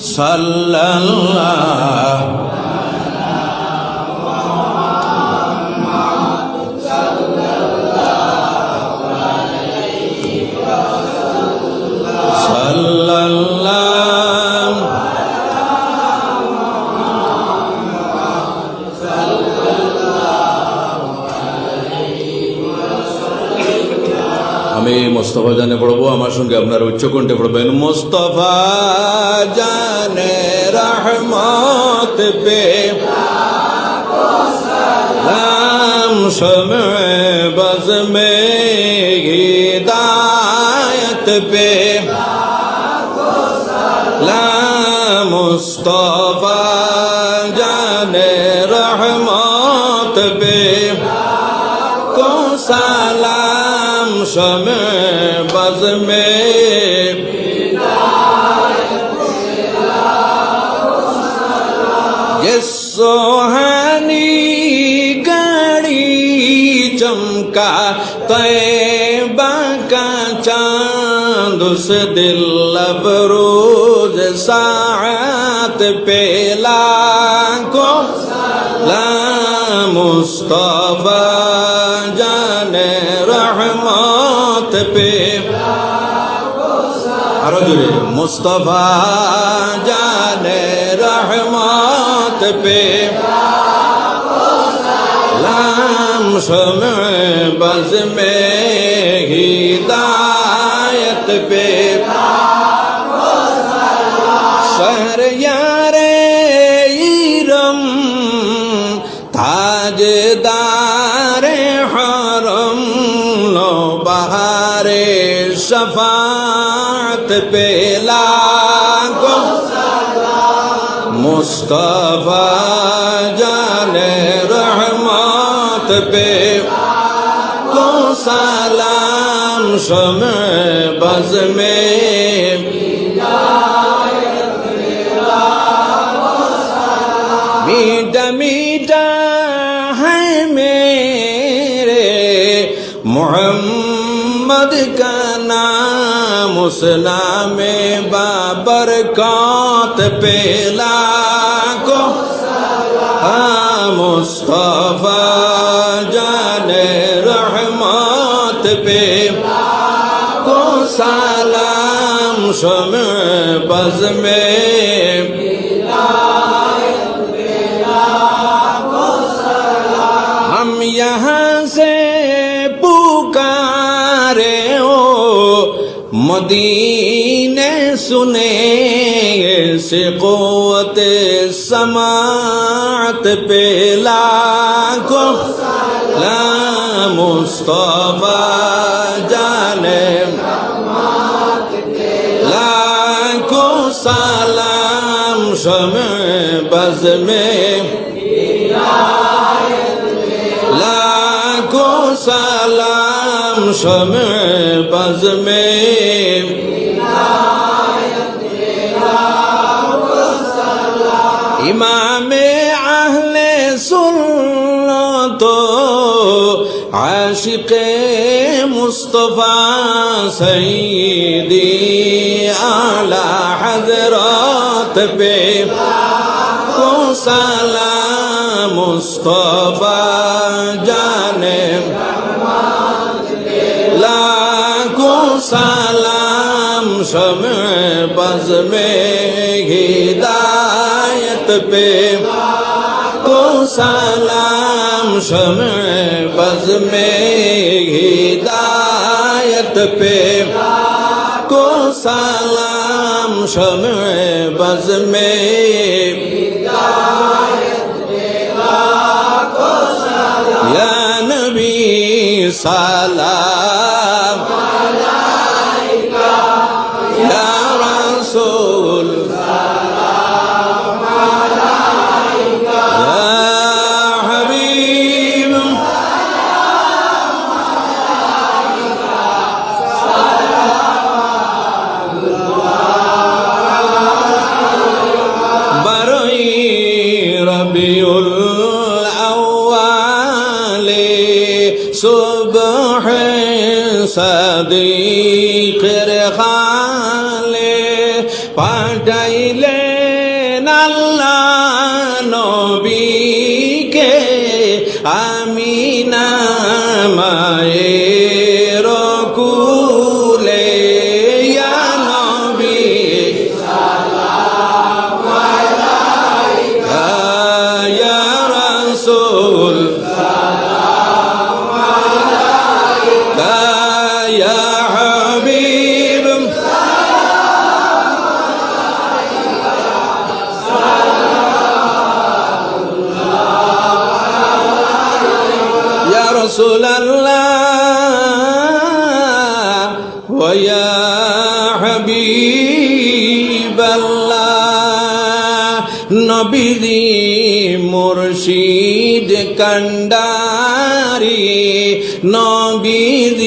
সাল্লাল্লাহ আমি মোস্তফা জানে পড়ব আমার সঙ্গে আপনার উচ্চকণ্ঠে পড়বেন। মোস্তফা জানে। رحمت پہ لام شمع بز میں ہدایت پہ لام مصطفیٰ جان رحمت پہ کو سلام شمع بز میں सोहानी गाड़ी चमका तैबा का चांद उस दिल बरोज सात पेला को ला मुस्तफा जाने रहमत पे আরও জুড়ে মুস্তফা জানে রহমত পে। লাম সমে বজ মে হিদায়ত পে। শহর ইয়ারে ইরম, তাজদারে হরম। বাহারে সফাত পেলা মুস্তফা জানে রহমত পে। সালাম সময় বজ মে محمد کا نام اسلام بابر کات پیلا کو مصطفیٰ جان رحمت پہ کو سلام شمع بز میں مدینے سنے سے قوت سماعت پہ لاکھو لا مصطفیٰ جانے لاکھو سلام شمع بز میں لاکھو سلام غلام شمع بز میں امام اہل سنت عاشق مصطفیٰ سیدی اعلی حضرات پہ سلام مصطفیٰ جانب शम बज में हिदायत पे को सलाम शम बज में हिदायत पे को सलाम शम बज में या नबी सलाम রবিউল আউয়ালে সুবহ সাদিকের খালে পাঠাইলেন আল্লাহ رسول الله ويا حبيب الله نبي مرشد كنداري نبي